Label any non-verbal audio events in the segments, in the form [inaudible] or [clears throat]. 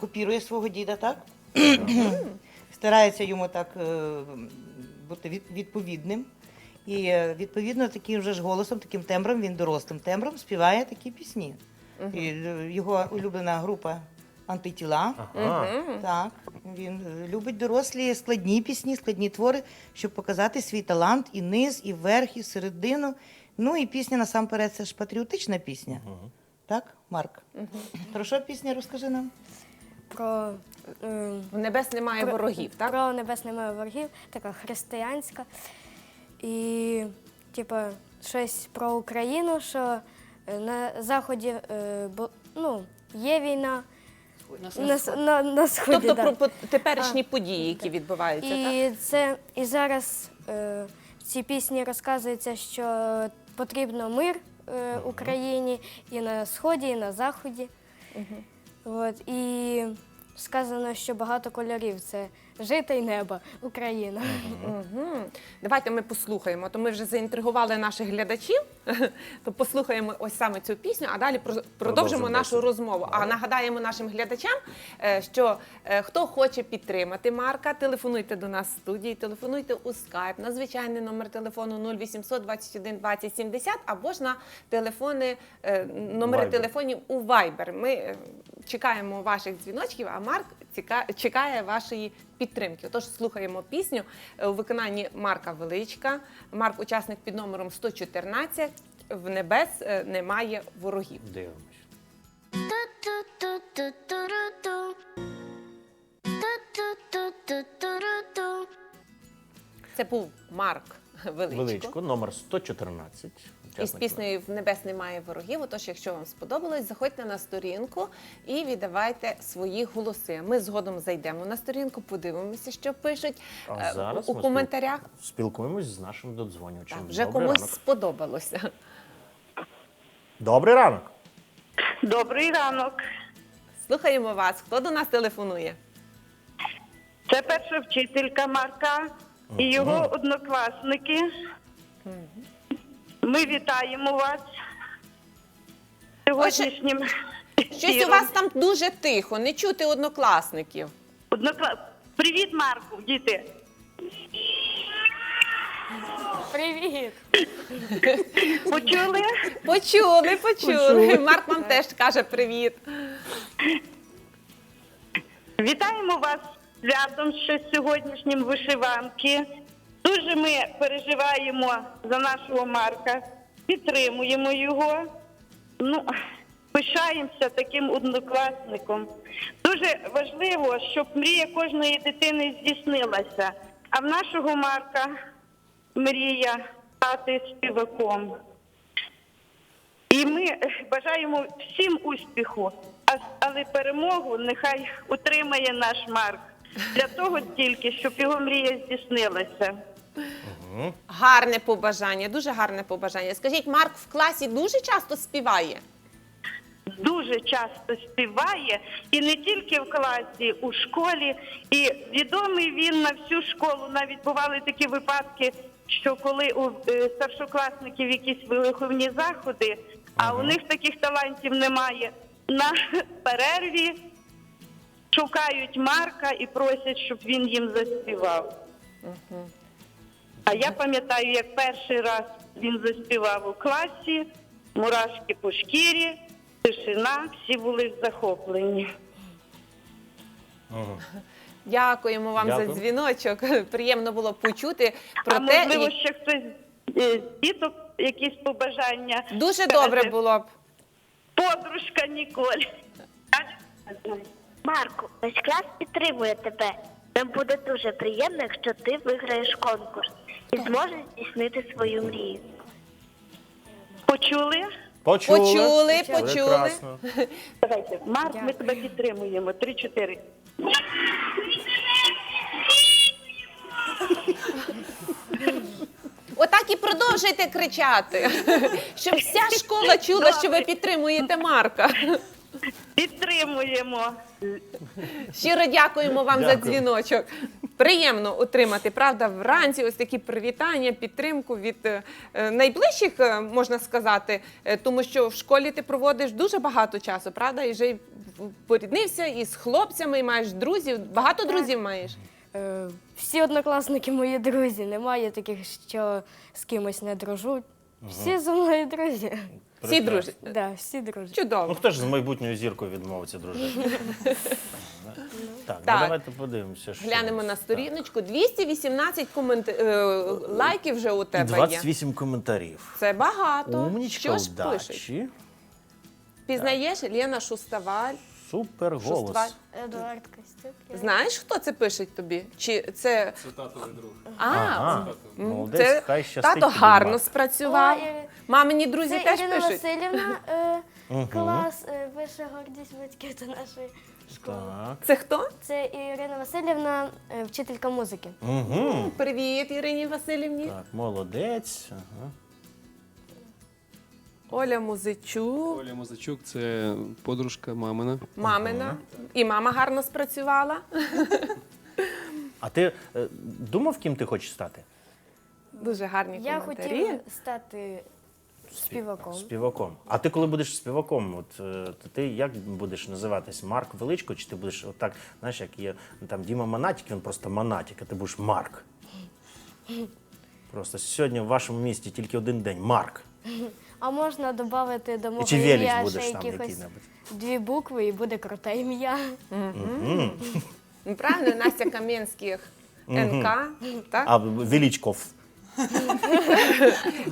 копірує свого діда, так? [clears throat] Старається йому так е, бути відповідним. І е, відповідно таким же ж голосом, таким тембром, він дорослим тембром співає такі пісні. І е, його улюблена група антитіла. Ага. Так, він любить дорослі складні пісні, складні твори, щоб показати свій талант і низ, і верх, і середину. Ну і пісня насамперед це ж патріотична пісня. Так, Марк? Про що пісня розкажи нам? Про, е, В небес немає про- ворогів, так? Про небес немає ворогів, така християнська. І, типу, щось про Україну, що е, на Заході е, бу- ну, є війна. На, с- на, на сході, Тобто да. про по- теперішні події, які відбуваються, так? І це і зараз е, в цій пісні розказується, що потрібно мир е, Україні і на сході, і на заході. От, і сказано, що багато кольорів це жита й небо, Україна. Давайте ми послухаємо. То ми вже заінтригували наших глядачів. [laughs] То послухаємо ось саме цю пісню, а далі про- продовжимо Продовжимо нашу розмову. А нагадаємо нашим глядачам, е, що е, хто хоче підтримати Марка, телефонуйте до нас в студії, телефонуйте у скайп на звичайний номер телефону 0800 21 20 70 або ж на телефони, е, номери Viber. телефонів у Viber. Ми чекаємо ваших дзвіночків, а Марк ціка- чекає вашої підтримки. Отож, слухаємо пісню е, у виконанні Марка Величка. Марк, учасник під номером 114. В небес е, немає ворогів. Дивимось. Це був Марк Величко. Величко, номер 114. І з піснею В небес немає ворогів. Отож, якщо вам сподобалось, заходьте на сторінку і віддавайте свої голоси. Ми згодом зайдемо на сторінку, подивимося, що пишуть А е, зараз у ми коментарях. Спілкуємось з нашим додзвонювачем. Так, вже Добрий комусь ранок. сподобалося. Добрий ранок. Добрий ранок. Слухаємо вас. Хто до нас телефонує? Це перша вчителька Марка і його однокласники. Ми вітаємо вас сьогоднішнім. Щось у вас там дуже тихо, не чути однокласників. Однокла... Привіт, Марку, діти. Привіт! Почули? Почули, почули. Почули. Марк вам теж каже привіт. Вітаємо вас з святом ще з сьогоднішнім вишиванки. Дуже ми переживаємо за нашого Марка, підтримуємо його. Ну, пишаємося таким однокласником. Дуже важливо, щоб мрія кожної дитини здійснилася. А в нашого Марка мрія стати співаком. І ми бажаємо всім успіху, але перемогу нехай утримає наш Марк. Для того тільки, щоб його мрія здійснилася. Гарне побажання, дуже гарне побажання. Скажіть, Марк в класі дуже часто співає? Дуже часто співає, і не тільки в класі, у школі. І відомий він на всю школу. Навіть бували такі випадки, що коли у е, старшокласників якісь виховні заходи, а у них таких талантів немає. На перерві шукають Марка і просять, щоб він їм заспівав. А я пам'ятаю, як перший раз він заспівав у класі, мурашки по шкірі, тишина, всі були захоплені. Дякуємо вам Дякую. за дзвіночок. [laughs] Приємно було почути про а те. можливо, і- ще хтось е, з діток якісь побажання. Дуже добре було б. Подружка Ніколь. Марку, весь клас підтримує тебе. Нам буде дуже приємно, якщо ти виграєш конкурс і зможеш здійснити свою мрію. Почули? Почули. Почули, почули. Прекрасно. Давайте, Марк, ми тебе підтримуємо. Три-чотири. Отак і продовжуйте кричати, щоб вся школа чула, що ви підтримуєте Марка. Підтримуємо. Щиро дякуємо вам за Дякую. дзвіночок. Приємно отримати, правда, вранці ось такі привітання, підтримку від е, найближчих, е, можна сказати, е, тому що в школі ти проводиш дуже багато часу, правда, і вже й поріднився із хлопцями, і маєш друзів. Багато друзів маєш? Всі однокласники мої друзі. Немає таких, що з кимось не дружу. Всі зі мною друзі. Всі Прекрасно. дружать. Да, всі дружать. Ну Чудово. хто ж з майбутньою зіркою відмовиться дружити? [laughs] Так, ну Так. давайте подивимося. що Глянемо на сторіночку. 218 комент... е, лайків вже у тебе є. 28 коментарів. Це багато. Умнічка, Що ж пишуть? удачі. Пізнаєш Лена Шуставаль? Супер голос. Едуард Костюк. я- Знаєш, хто це пише тобі? Чи це. Це татовий друг. А, Ага, м, молодець, це хай щастить тато тобі, гарно Марк. спрацював. О, і- Мамині друзі Це теж Ірина пишуть. Васильівна, е, клас, е, пише гордість батьків до нашої школи. Так. Це хто? Це Ірина Васильівна, е, вчителька музики. Угу. Привіт, Ірині Васильівні. Так, молодець. Ага. Оля Музичук, Оля Мозачук це подружка мамина. мамина. І мама гарно спрацювала. А ти е, думав, ким ти хочеш стати? Дуже гарні Я коментарі. хотіла стати співаком. Співаком. А ти коли будеш співаком, от е, то ти як будеш називатись? Марк Величко, чи ти будеш отак, знаєш, як є ну, там Діма Монатік, він просто Монатік, а ти будеш Марк. Просто сьогодні в вашому місті тільки один день Марк. А можна додати до мого ім'я ще там якихось дві букви і буде круте ім'я. Правильно, Настя Кам'янських НК. Так? А Величков.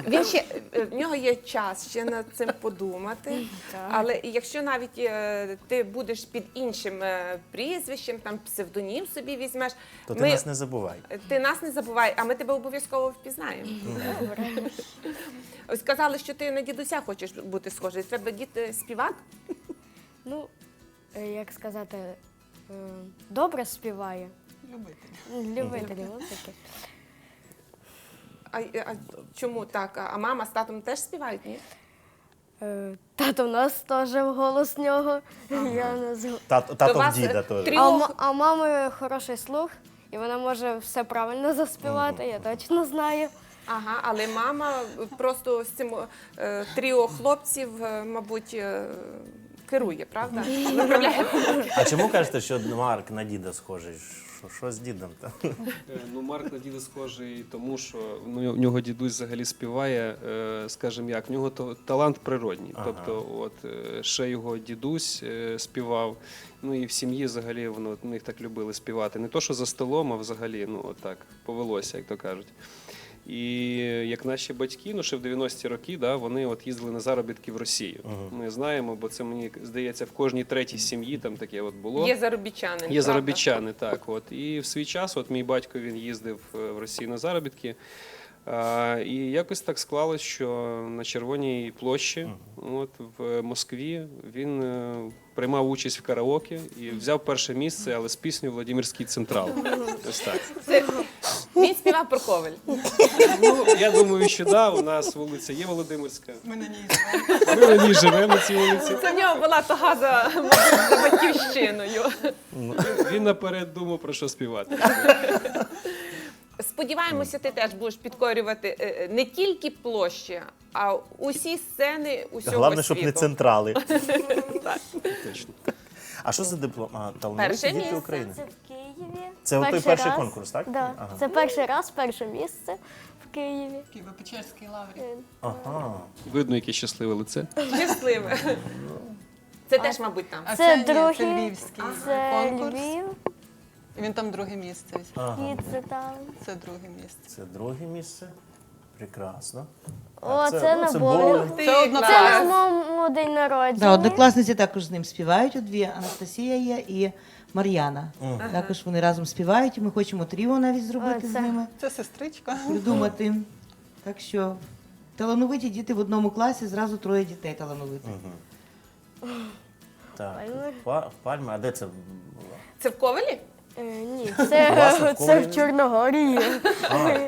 Він ще е, в нього є час ще над цим подумати. Але якщо навіть е, ти будеш під іншим е, прізвищем, там псевдонім собі візьмеш, То ти ми- нас не забувай. ти нас не забувай, а ми тебе обов'язково впізнаємо. Ось сказали, що ти на дідуся хочеш бути схожий. Треба дід е, співак. Ну, е, як сказати, е, добре співає. Любитель. Любитель, ось таке. А, а чому так? А мама з татом теж співають? Ні? Е, Тато в нас теж голос нього. [laughs] Я не згу- Тато, То тато вас, в діда е, теж. трі- А, Трьох. а мами хороший слух, і вона може все правильно заспівати, я точно знаю. Ага, але мама просто з цим е, тріо хлопців, е, мабуть, е, керує, правда? Направляє. А чому кажете, що Марк на діда схожий? Що, що з дідом там? Е, Ну, Марк на діда схожий, тому що ну, в нього дідусь взагалі співає, е, скажімо як, в нього то, талант природній. Ага. Тобто, от е, ще його дідусь е, співав. Ну і в сім'ї взагалі воно в них так любили співати. Не то, що за столом, а взагалі, ну от так, повелося, як то кажуть. І як наші батьки, ну ще в 90-ті роки, да, вони от їздили на заробітки в Росію. Ми знаємо, бо це мені здається, в кожній третій сім'ї там таке от було. Є заробітчанин. Є правда? заробітчани, так. От. І в свій час, от мій батько він їздив е, в Росію на заробітки. А, і якось так склалось, що на Червоній площі, от в Москві, він е, приймав участь в караоке і взяв перше місце, але з піснею Владимирський Централ. Ось так. Це- Він співав про коваль. Ну, я думаю, що да, у нас вулиця є Володимирська. Ми на ній живемо. Ми на ній живемо на цій вулиці. Це в нього була тога за, мабуть, за батьківщиною. Він наперед думав про що співати. Сподіваємося, ти теж будеш підкорювати е, е, не тільки площі, а усі сцени усього Головне, щоб світу. не централи. Точно. А що за диплом? А, талановиті Перше діти місце. України. Це Києві. Це той перший конкурс, так? Да. Ага. Це перший раз, перше місце в Києві. Києво-Печерський лаврі. Е, Ага. Видно, яке щасливе лице. Щасливе. Це теж, мабуть, там. А Це це, другий, це львівський Це конкурс. Львів, І Він там друге місце. Ага. і це там. Це друге місце. Це друге місце. Прекрасно. О, це- це ну, на це боулінг. Ти Це. Це на моєму день народження. Да, однокласниці також з ним співають. От дві Анастасія є і Мар'яна. Також вони разом співають. і Ми хочемо тріо навіть зробити О, з це- ними, Це сестричка. придумати. Так що талановиті діти в одному класі, зразу троє дітей талановитих. Так, Пальми. па- пальми, а де це? було? Це в ковалі? Е, Ні, Власне, [laughs] це, в це Ковелі? в Чорногорії. А,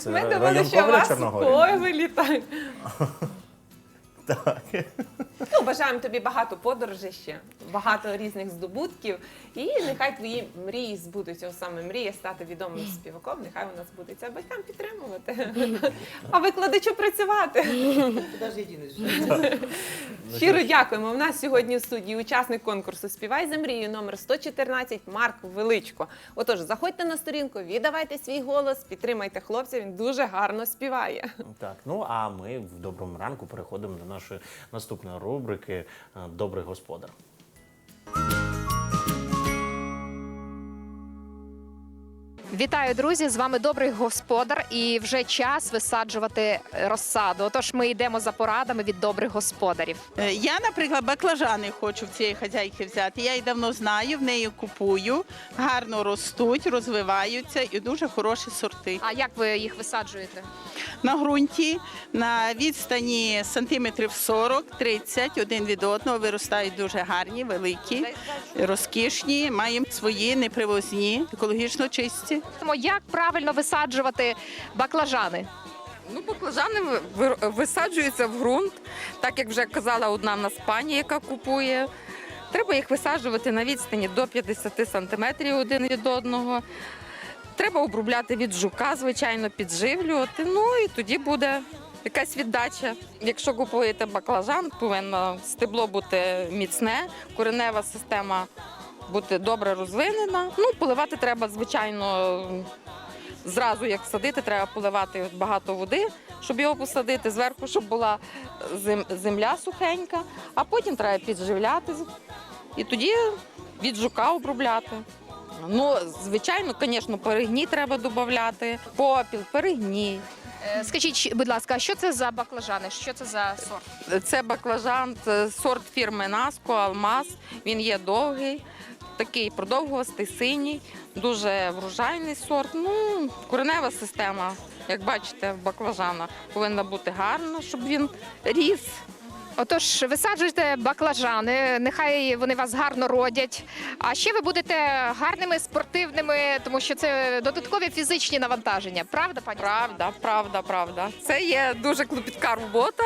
це Ми думали, район що у Ковеля вас в Чорногорія? ковалі так. [laughs] Так. Ну, бажаємо тобі багато подорожей ще, багато різних здобутків. І нехай твої мрії збудуться. Ось саме мрія стати відомим співаком, нехай вона збудеться. А батькам підтримувати, а викладачу працювати. Щиро дякуємо. У нас сьогодні в студії учасник конкурсу Співай за мрію номер 114 Марк Величко. Отож, заходьте на сторінку, віддавайте свій голос, підтримайте хлопця. Він дуже гарно співає. Так, ну а ми в доброму ранку переходимо до нашої наступної рубрики е, Добрий господар. Вітаю, друзі! З вами добрий господар, і вже час висаджувати розсаду. Отож, ми йдемо за порадами від добрих господарів. Е, Я, наприклад, баклажани хочу в цієї хазяйки взяти. Я її давно знаю, в неї купую, гарно ростуть, розвиваються і дуже хороші сорти. А як ви їх висаджуєте? На ґрунті на відстані сантиметрів 40-30 один від одного виростають дуже гарні, великі, розкішні, маємо свої непривозні, екологічно чисті. Як правильно висаджувати баклажани? Ну, баклажани ви- ви- висаджуються в ґрунт, так як вже казала одна в нас пані, яка купує. Треба їх висаджувати на відстані до 50 сантиметрів один від одного. Треба обробляти від жука, звичайно, підживлювати. Ну і тоді буде якась віддача. Якщо купуєте баклажан, повинно стебло бути міцне, коренева система бути добре розвинена. Ну, поливати треба, звичайно, зразу як садити, треба поливати багато води, щоб його посадити. Зверху, щоб була земля сухенька, а потім треба підживляти і тоді від жука обробляти. Ну, звичайно, звісно, перегній треба додати, попіл, перегній. Е, Скажіть, будь ласка, а що це за баклажани? Що це за сорт? Це баклажан, це сорт фірми Наско, Алмаз. Він є довгий, такий продовгувастий, синій, дуже врожайний сорт. Ну, коренева система, як бачите, в баклажана повинна бути гарна, щоб він ріс. Отож, висаджуйте баклажани, нехай вони вас гарно родять. А ще ви будете гарними спортивними, тому що це додаткові фізичні навантаження. Правда, пані? Правда, правда, правда. Це є дуже клопітка робота.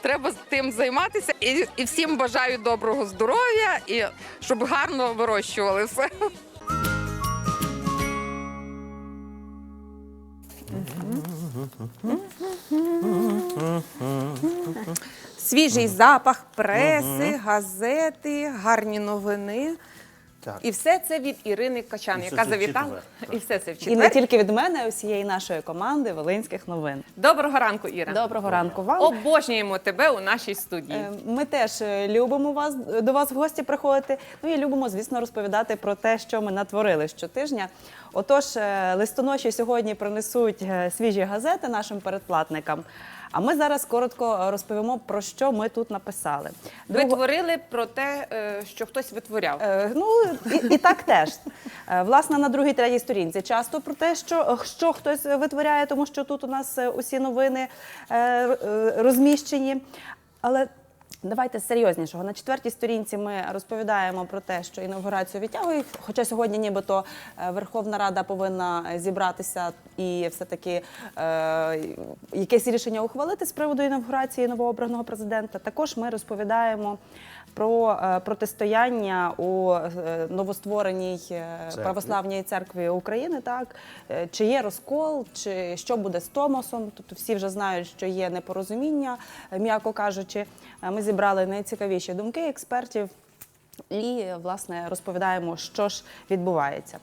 Треба з тим займатися. І, і всім бажаю доброго здоров'я і щоб гарно вирощували все. Свіжий запах преси, газети, гарні новини. Так. І все це від Ірини Качан, І все яка це в завітала. четвер. [laughs] І все це в І не четвер. тільки від мене, а усієї нашої команди Волинських новин. Доброго ранку, Іра. Доброго ранку вам. Обожнюємо тебе у нашій студії. Е, Ми теж е, любимо вас до вас в гості приходити. Ну і любимо, звісно, розповідати про те, що ми натворили щотижня. Отож, е, листоноші сьогодні принесуть е, свіжі газети нашим передплатникам. А ми зараз коротко розповімо про що ми тут написали. Ви Друго- творили про те, е, що хтось витворяв. Е, Ну і, і так теж. Е, Власне, на другій третій сторінці часто про те, що, що хтось витворяє, тому що тут у нас усі новини розміщені. Але давайте серйознішого. На четвертій сторінці ми розповідаємо про те, що інавгурацію відтягують. Хоча сьогодні, нібито е, Верховна Рада повинна зібратися і все-таки е, якесь рішення ухвалити з приводу інавгурації новообраного президента. Також ми розповідаємо про е, протистояння у е, новоствореній е, Церкві. православній церкві України. Так чи є розкол, чи що буде з Томосом? Тобто всі вже знають, що є непорозуміння, м'яко кажучи. Ми зібрали найцікавіші думки експертів і власне розповідаємо, що ж відбувається.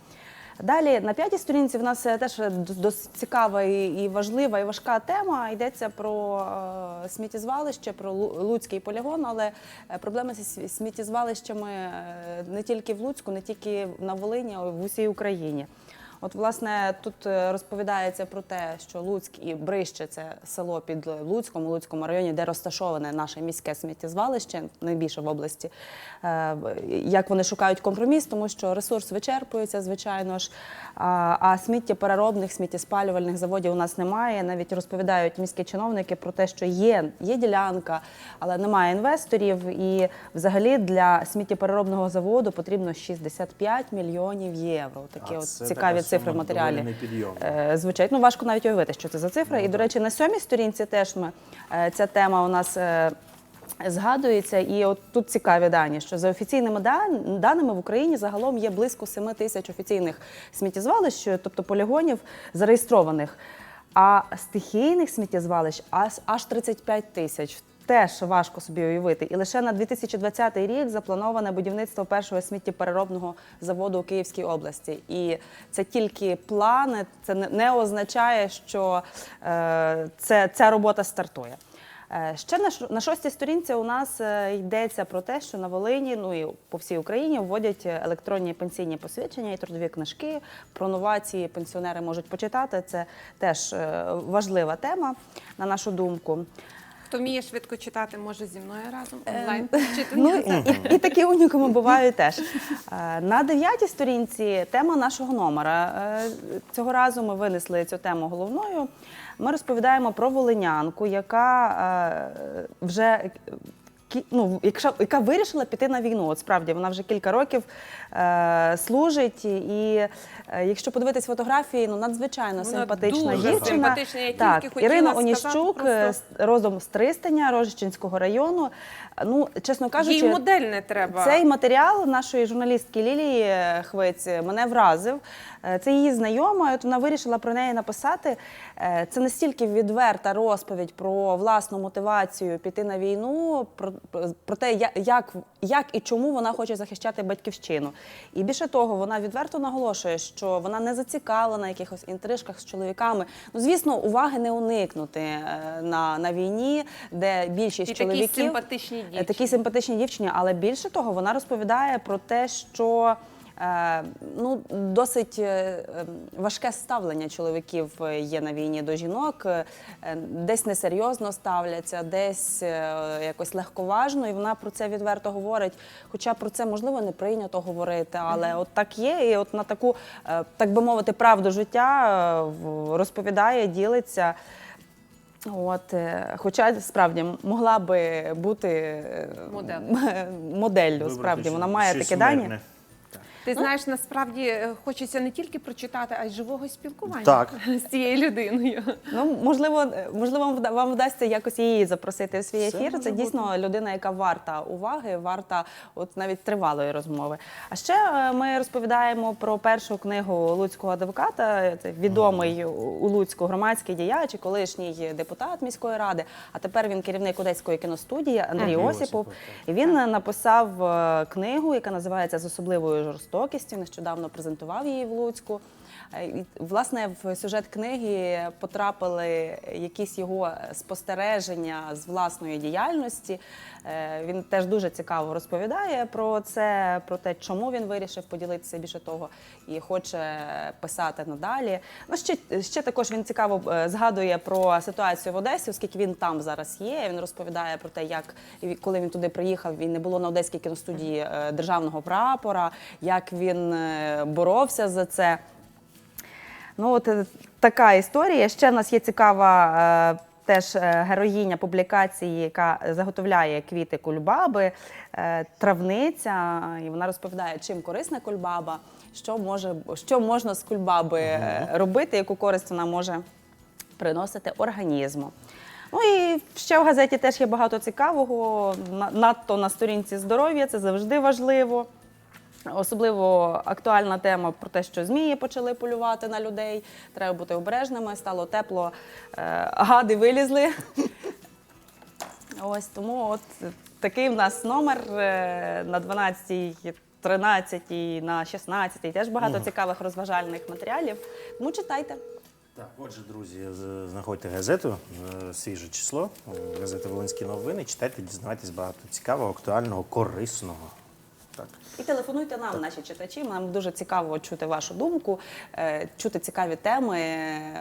Далі на п'ятій сторінці в нас е, теж е, досить цікава і важлива і важка тема. Йдеться про е, сміттєзвалище, про Луцький полігон, але проблеми зі сміттєзвалищами не тільки в Луцьку, не тільки на Волині, а в усій Україні. От, власне, тут е, розповідається про те, що Луцьк і Брище це село під Луцьком, у Луцькому районі, де розташоване наше міське сміттєзвалище, найбільше в області. Е, Як вони шукають компроміс, тому що ресурс вичерпується, звичайно ж. А сміттєпереробних, сміттєспалювальних заводів у нас немає. Навіть розповідають міські чиновники про те, що є, є ділянка, але немає інвесторів. І взагалі для сміттєпереробного заводу потрібно 65 мільйонів євро. Такі А от цікаві цифри в матеріалі. Е, Звучать. Ну важко навіть уявити, що це за цифра. І, до речі, на сьомій сторінці теж ми е, ця тема у нас. е, Згадується, і от тут цікаві дані, що за офіційними даними в Україні загалом є близько 7 тисяч офіційних сміттєзвалищ, тобто полігонів зареєстрованих. А стихійних сміттєзвалищ аж, аж 35 тисяч. Теж важко собі уявити. І лише на 2020 рік заплановане будівництво першого сміттєпереробного заводу у Київській області. І це тільки плани, це не- означає, що е, це, ця робота стартує. Е, Ще на, шостій сторінці у нас е, йдеться про те, що на Волині, ну і по всій Україні вводять електронні пенсійні посвідчення і трудові книжки. Про новації пенсіонери можуть почитати. Це теж важлива тема, на нашу думку. Хто вміє швидко читати, може зі мною разом онлайн Ну, читання. і, і такі унікуми бувають теж. Е, На дев'ятій сторінці тема нашого номера. Е, Цього разу ми винесли цю тему головною. Ми розповідаємо про волинянку, яка е, вже ну, якщо, яка вирішила піти на війну. От справді вона вже кілька років е, служить. І е, якщо подивитись фотографії, ну надзвичайно Вона симпатична дуже дівчина. симпатична. Я так, тільки Ірина Оніщук, просто- е, з- родом Рожичинського району. Ну, чесно кажучи, Їй модель не треба. цей матеріал нашої журналістки Лілії е, Хвиць мене вразив. Е, Це її знайома, от вона вирішила про неї написати. Е, Це настільки відверта розповідь про власну мотивацію піти на війну, про, про те, як, як і чому вона хоче захищати батьківщину. І більше того, вона відверто наголошує, що вона не зацікавлена якихось інтрижках з чоловіками. Ну, звісно, уваги не уникнути е, на, на війні, де більшість І такі чоловіків симпатичні Е. Такі симпатичні дівчині, але більше того, вона розповідає про те, що ну, досить е, ем, важке ставлення чоловіків е, є на війні до жінок, е, е, десь несерйозно ставляться, десь е, якось легковажно, і вона про це відверто говорить. Хоча про це можливо не прийнято говорити, але от так є. І от на таку, е, так би мовити, правду життя е, розповідає, ділиться. От, е, хоча справді могла би бути е, [laughs] моделлю, Вибрати справді вона має такі дані. Ти знаєш, насправді е, хочеться не тільки прочитати, а й живого спілкування Так. [laughs] з цією людиною. Ну, можливо, е, можливо, вам вдасться якось її запросити в свій Все ефір. може Це дійсно людина, яка варта уваги, варта от навіть тривалої розмови. А ще е, ми розповідаємо про першу книгу Луцького адвоката. Це відомий у- Луцьку громадський діяч, і колишній депутат міської ради. А тепер він керівник Одеської кіностудії Андрій Осіпов. Осіпов, І він написав книгу, яка називається з особливою жорстокістю. Нещодавно презентував її в Луцьку. Е, Власне, в сюжет книги потрапили якісь його спостереження з власної діяльності. Е, Він теж дуже цікаво розповідає про це, про те, чому він вирішив поділитися більше того і хоче писати надалі. Ну, ще, ще також він цікаво е, згадує про ситуацію в Одесі, оскільки він там зараз є. Він розповідає про те, як коли він туди приїхав, він не було на одеській кіностудії державного прапора, як він боровся за це. Ну, от е, така історія. Ще в нас є цікава е, теж е, героїня публікації, яка заготовляє квіти кульбаби, травниця. І вона розповідає, чим корисна кульбаба, що, може, що можна з кульбаби робити, яку користь вона може приносити організму. Ну і ще в газеті теж є багато цікавого, надто на сторінці здоров'я, це завжди важливо. Особливо актуальна тема про те, що змії почали полювати на людей. Треба бути обережними, стало тепло, е, гади вилізли. Ось тому от такий в нас номер е, на 12, 13, на 16. Теж багато цікавих розважальних матеріалів. Тому читайте. Так, отже, друзі, знаходьте газету е, свіже число, газета Волинські новини. Читайте, дізнавайтесь багато цікавого, актуального, корисного. Так. І телефонуйте нам, наші читачі. Нам дуже цікаво чути вашу думку, е, чути цікаві теми.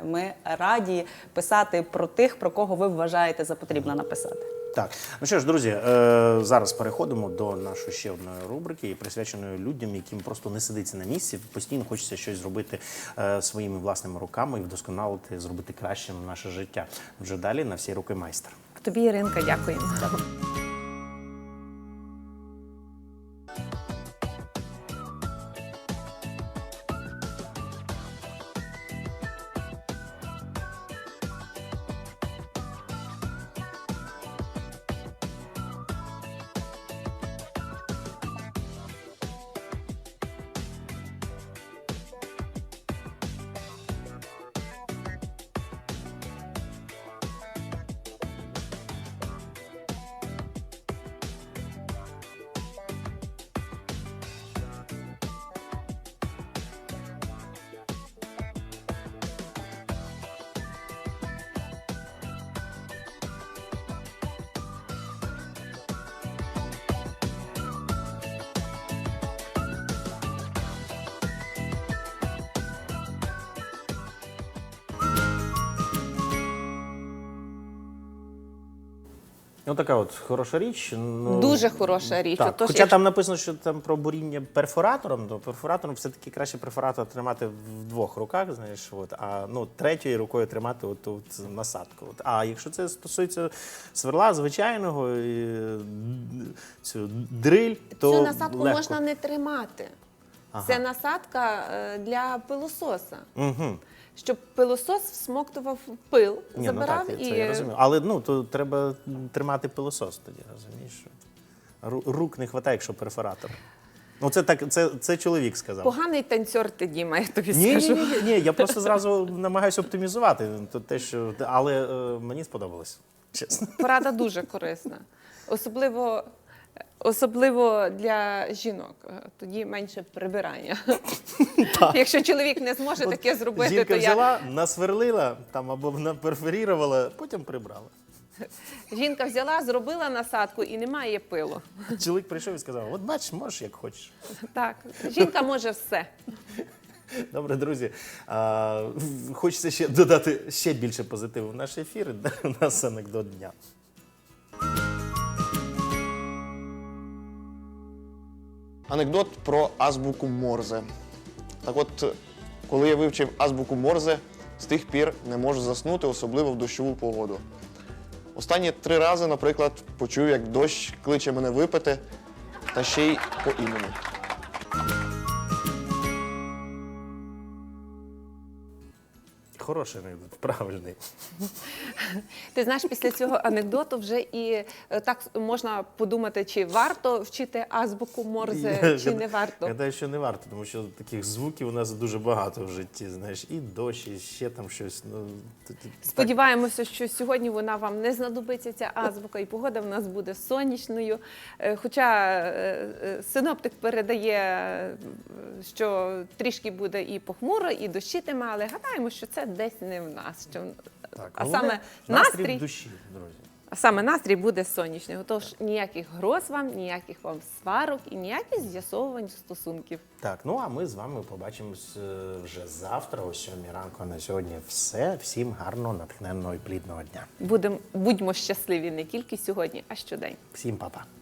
Ми раді писати про тих, про кого ви вважаєте за потрібне написати. Так, ну що ж, друзі, е, зараз переходимо до нашої ще одної рубрики, присвяченої людям, яким просто не сидиться на місці. Постійно хочеться щось зробити е, своїми власними руками і вдосконалити, зробити кращим наше життя. Вже далі на всі руки майстер. Тобі, Іринка, дякуємо. Ну, така от хороша річ. Ну, Дуже хороша річ. Так. Отож, Хоча якщо- там написано, що там про буріння перфоратором, то перфоратором все-таки краще перфоратор тримати в двох руках, знаєш, от, а ну, третьою рукою тримати от, от насадку. От. А якщо це стосується сверла звичайного, і, д- цю дриль, то Цю насадку легко. можна не тримати. Ага. Це насадка е, для пилососа, Угу. Щоб пилосос всмоктував пил, Ні, ну забирав так, це я розумію. Але ну, то треба тримати пилосос тоді, розумієш? Ру- Рук не вистачає, якщо перфоратор. Ну, це так, це, це чоловік сказав. поганий танцор ти, Діма, я тобі Ні, ні, скажу. ні, ні, ні, я просто зразу намагаюся оптимізувати. То те, що, але е, мені сподобалось, чесно. Порада дуже корисна. Особливо, особливо для жінок. Е, Тоді менше прибирання. [laughs] Якщо чоловік не зможе таке зробити, Жінка то я взяла, насверлила там або наперфорірувала, потім прибрала. жінка взяла, зробила насадку і немає пилу. [laughs] Чоловік прийшов і сказав: от бачиш, можеш як хочеш. Так, жінка може все. Добре, друзі. А, хочеться ще додати ще більше позитиву в наш ефір. [laughs] У нас анекдот дня. Анекдот про азбуку Морзе. Так от, коли я вивчив азбуку Морзе, з тих пір не можу заснути, особливо в дощову погоду. Останні три рази, наприклад, почув, як дощ кличе мене випити, та ще й по імені. Хороший анекдот, правильний. Ти знаєш, після цього анекдоту вже і е, так можна подумати, чи варто вчити азбуку Морзе, чи не гадаю- варто. Гадаю, що не варто, тому що таких звуків у нас дуже багато в житті. Знаєш, і дощ, і ще там щось. Ну, т- т- так. Сподіваємося, що сьогодні вона вам не знадобиться ця азбука, і погода в нас буде сонячною. Е, Хоча е, е, синоптик передає, е, що трішки буде і похмуро, і дощитиме, але гадаємо, що це десь не в нас. Що... Так, а головне, саме настрій настрій, душі, друзі. а саме настрій буде сонячний. Тож ніяких гроз вам, ніяких вам сварок і ніяких з'ясовувань стосунків. Так, ну а ми з вами побачимось е, вже завтра, о 7 ранку. На сьогодні все. Всім гарного, натхненного і плідного дня. Будем, будьмо щасливі не тільки сьогодні, а щодень. Всім па-па.